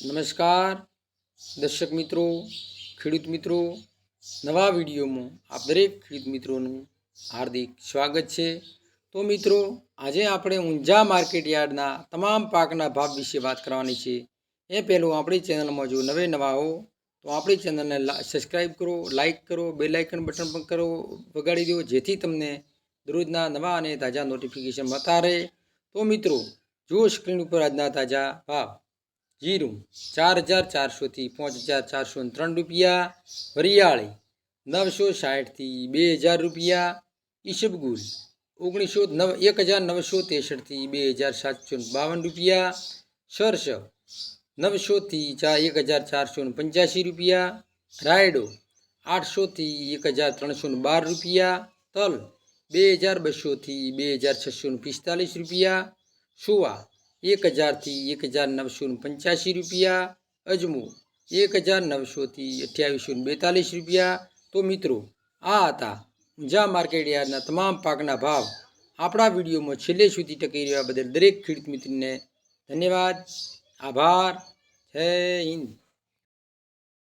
નમસ્કાર. દર્શક મિત્રો, ખેડૂત મિત્રો, નવા વિડીયોમાં આપ દરેક ખેડૂત મિત્રોનું હાર્દિક સ્વાગત છે. તો મિત્રો, આજે આપણે ઊંઝા માર્કેટ યાર્ડના તમામ પાકના ભાવ વિશે વાત કરવાની છે. એ પહેલું આપણી ચેનલમાં જો નવે નવા હો, તો આપણી ચેનલને સબસ્ક્રાઈબ કરો, લાઇક કરો બે લાઇકન બટન પણ કરો, વગાડી દો, જેથી તમને દરરોજના નવા અને તાજા નોટિફિકેશન મળતા રહે. તો મિત્રો, જુઓ સ્ક્રીન ઉપર આજના તાજા ભાવ. જીરું ચાર હજાર ચારસોથી પાંચ હજાર ચારસો ને ત્રણ રૂપિયા, વરિયાળી નવસો સાઠથી બે હજાર રૂપિયા ઈસબગુલ ઓગણીસો નવ, એક હજાર નવસો ત્રેસઠથી બે હજાર સાતસો ને બાવન રૂપિયા, સરસ નવસોથી ચાર એક હજાર ચારસો ને પંચ્યાસી રૂપિયા, રાયડો આઠસોથી એક હજાર ત્રણસો ને બાર રૂપિયા, તલ બે હજાર બસોથી બે હજાર છસો ને પિસ્તાલીસ રૂપિયા, સુવા એક હજારથી એક હજાર નવસો પંચ્યાસી રૂપિયા, અજમો એક હજાર નવસોથી અઠ્યાવીસો બેતાલીસ રૂપિયા. તો મિત્રો, આ હતા ઊંઝા માર્કેટ તમામ પાકના ભાવ. આપણા વિડીયોમાં છેલ્લે સુધી ટકી રહ્યા બદલ દરેક ખેડૂત મિત્રને ધન્યવાદ. આભાર. જય હિન્દ.